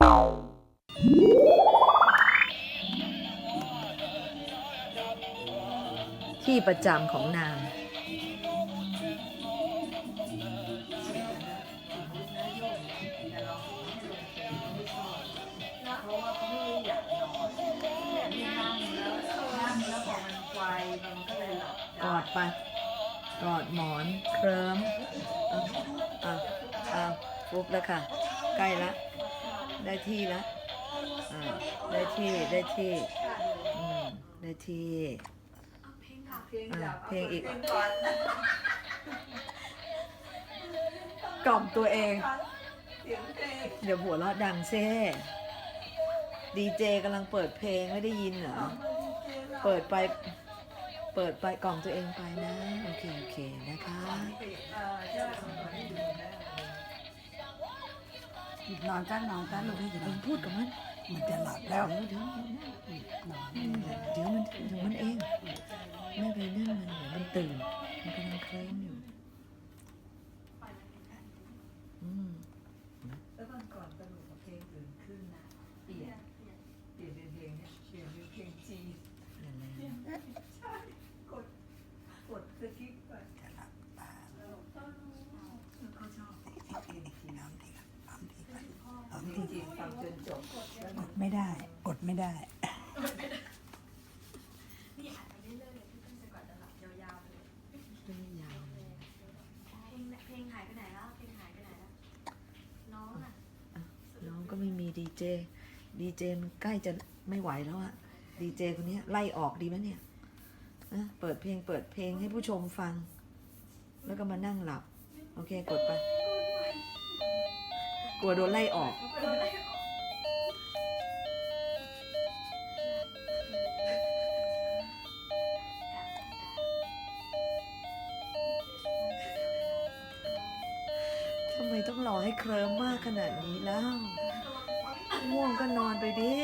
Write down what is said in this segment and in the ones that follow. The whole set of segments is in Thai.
ที่ประจำของนางเพราว่าเขาไม่อยากนอนนั่งแล้วนั่งแล้วพอมันก็เลยหลับกอดไป กอดหมอน เคลิ้มอะอะอะฟุบแล้วค่ะ ใกล้ละ ได้ที่ละอะได้ที่ได้ที่อืมได้ที่เพลงอยากเพลงอีกเพลงก่อนกล่อมตัวเองเสียงเพลงเดี๋ยวหัวเราะดังเซ่ดีเจกำลังเปิดเพลงไม่ได้ยินเหรอ เปิดไป เปิดไปกล่อมตัวเองไปนะ โอเค โอเค นะคะเออใช่มั นไม่ดีนะนอนจ้านอนจ้าลูกให้เดี๋ยวมัมันนพูดกับมัน มันจะหลับแล้วเดี๋ยวเดี๋ยวมันเดี๋ยวมันเอง ไม่ไปเรื่องมันเดี๋ยวมันตื่น มันกำลังเคลิ้มอยู่อืมแล้วตอนก่อนสนุกกับเพลงอื่นขึ้นนะเปลี่ยนเปลี่ยนเป็นเพลงเนี่ยเปลี่ยนเป็นเพลงจีน นั่นแหละ ใช่กดกดสกิปไป จะหลับตา แล้วเขาชอบเพลงจีน นอนดีครับนอนดีครับนอน เพล ดี ง จนจบแล้วกดไม่ได้กดไม่ได้ นี่อ่านไปเรื่อยๆเลยพี่ต้นจะกว่าจะหลับยาวๆไปเลยเรื่องยาวเลยเพลงเพลงหายไปไหนแล้วเพลงหายไปไหนแล้วน้องอะน้องก็ไม่มีดีเจ ดีเจมันใกล้จะไม่ไหวแล้วอะดีเจคนเนี้ยไล่ออกดีไหมเนี่ยนะเปิดเพลงเปิดเพลงให้ผู้ชมฟัง แล้วก็มานั่งหลับ โอเคกดไป กลัวโดนไล่ออกทำไม ต้องรอให้เคลิ้มมากขนาดนี้แล้ว ง่วงก็นอนไปดิ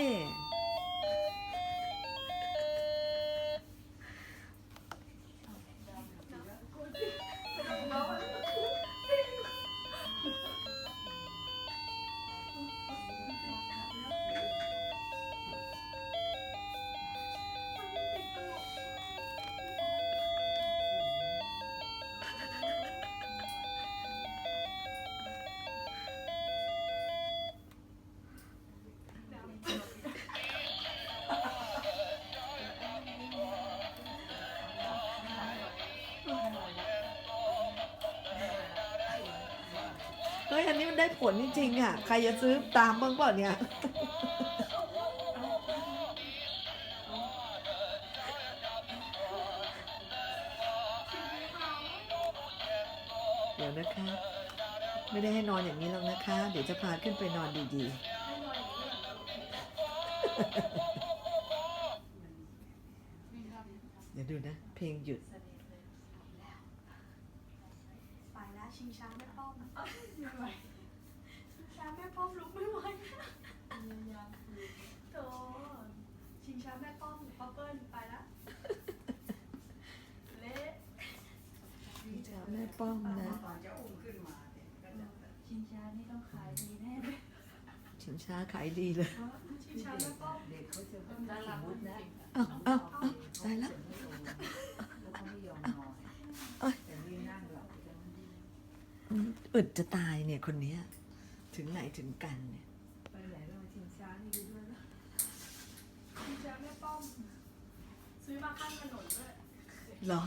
เฮ้ยอันนี้มันได้ผลจริงๆอะ ใครจะซื้อตามบ้างเปล่าเนี่ย เดี๋ยวนะคะ ไม่ได้ให้นอนอย่างนี้หรอกนะคะ เดี๋ยวจะพาขึ้นไปนอนดีๆ เดี๋ยวดูนะ เพลงหยุด ไปแล้ว ชิงช้าแม่ป้อมไม่ไหวชิงช้าแม่ป้อมลุกไม่ไหวโถชิงช้าแม่ป้อมป๊อปเปิ้ลไปแล้วเละแม่ป้อมนะตอนจะอุ้มขึ้นมาเนี่ยก็จะชิงช้านี่ต้องขายดีแน่เลยชิงช้าขายดีเลยชิงช้าแม่ป้อมเด็กเขาจะสมมตินะอ้าวอ้าวอ้าวตายแล้วแล้วเขาไม่ยอมนอน เอ้ย แต่นี่นั่งหลับจะ อืมอึดจะตายเนี่ยคนเนี้ยถึงไหนถึงกันเนี่ยไปไหนเราชิงช้านี่ไปด้วยนะชิงช้าแม่ป้อมซื้อมาข้างถนนด้วยเหรอ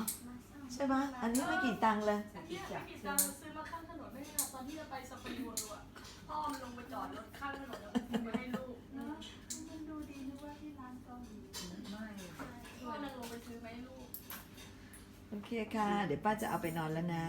ใช่ไหมยอันนี้ไม่กี่ตังค์เลยอันเนี้ยไม่กี่ตังค์ซื้อมาข้างถนนไม่ใช่ค่ะตอนที่จะไปสปาริโวลอะพ่อมันลงไปจอดรถข้างถนนแล้วมันไม่ให้ลูกนะมันดูดีนึกว่าที่ร้านเกาหลีไม่พ่อนางลงไปซื้อมาให้ลูกโอเคค่ะ เดี๋ยวป้าจะเอาไปนอนแล้วนะ